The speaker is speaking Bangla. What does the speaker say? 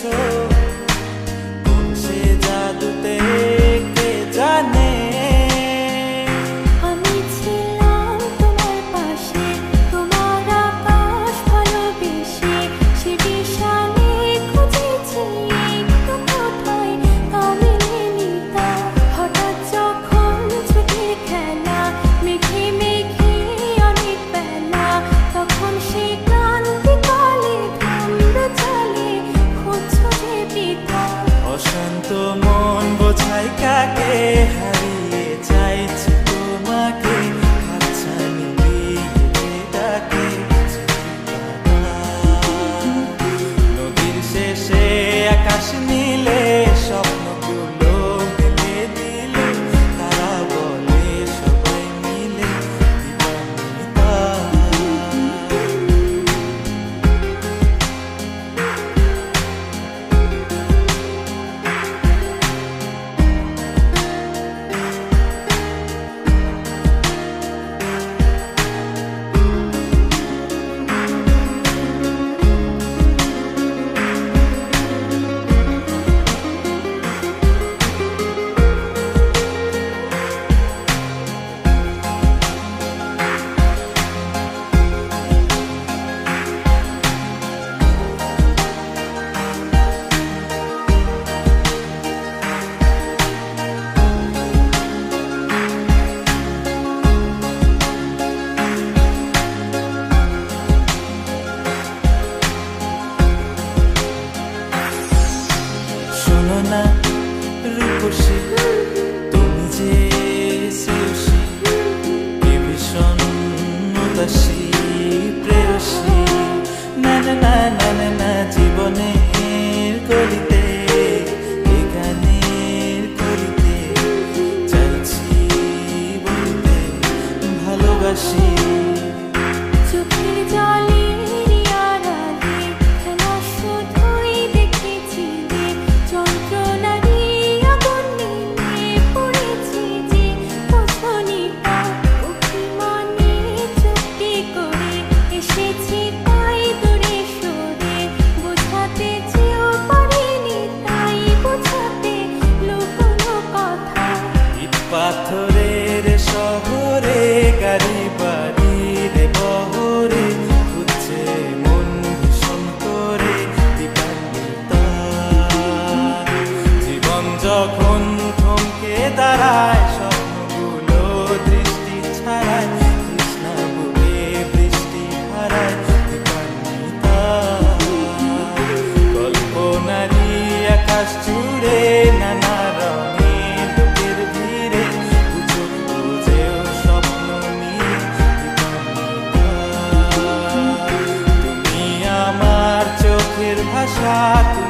so ভালোবাসি, প্রেয়সী। না না না না না না, জীবনের করিতে গানের করিতে চাইছি বলতে ভালোবাসি। শহরের শহরে গাড়ি বাড়ির বহরে উঠছে মন ভীষণ জীবন যখন থমকে দাঁড়ায় স্বপ্নগুলো দৃষ্টি ছাড়ায় কৃষ্ণা আকাশ chato.